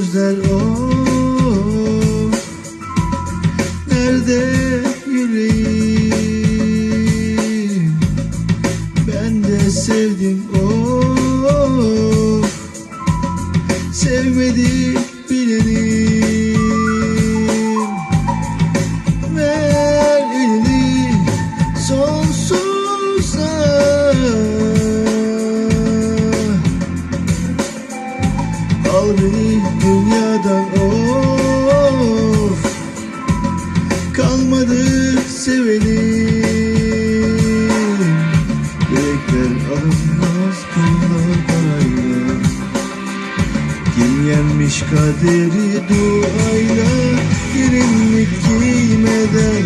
gözler o? Nerede yüreğim? Ben de sevdim o. Sevmedi pulla parayla Kim yenmiş kaderi duayla Gelinlik giymeden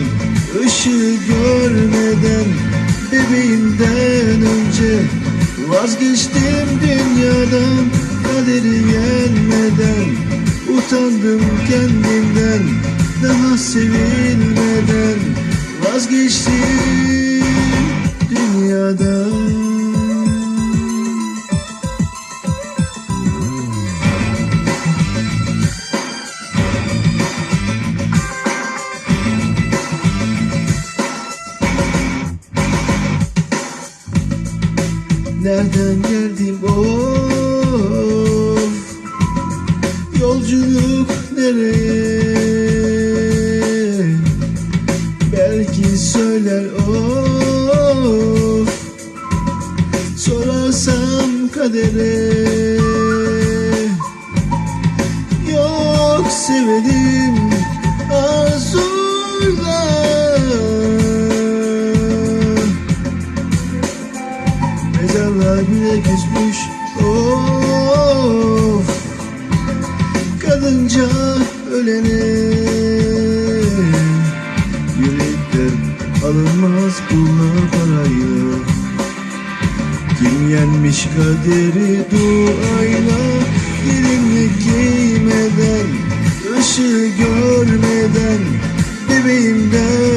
ışığı görmeden Bebeğimden önce Vazgeçtim dünyadan Kaderi yenmeden Utandım kendimden Daha sevilmeden Vazgeçtim dünyadan Nereden geldim? Of Mezarlar bile küsmüş Of. Kadınca ölene Yürekler alınmaz pulla parayla Kim yenmiş kaderi duayla Gelinlik giymeden ışığı görmeden Bebeğimden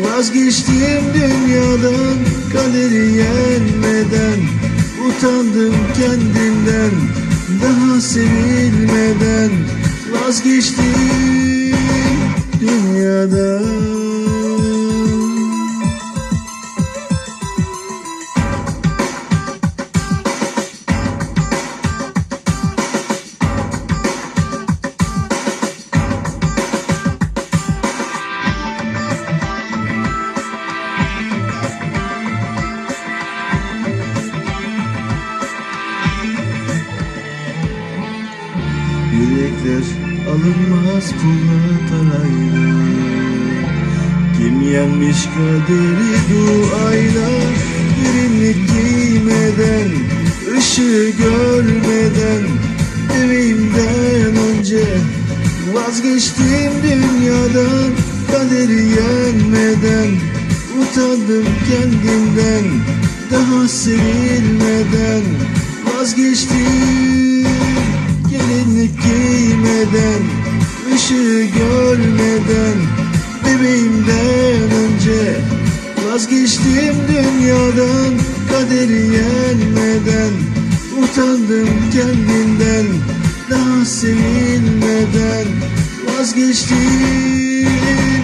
Vazgeçtim dünyadan kaderi yenmeden Utandım kendimden daha sevilmeden. Vazgeçtim dünyadan Yürekler alınmaz pulla parayla Kim yenmiş kaderi duayla Gelinlik giymeden ışığı görmeden Evimden önce Vazgeçtim dünyadan Kaderi yenmeden Utandım kendimden Daha sevilmeden Vazgeçtim ışığı görmeden Bebeğimden önce Vazgeçtim dünyadan Kaderi yenmeden. Utandım kendimden Daha sevilmeden Vazgeçtim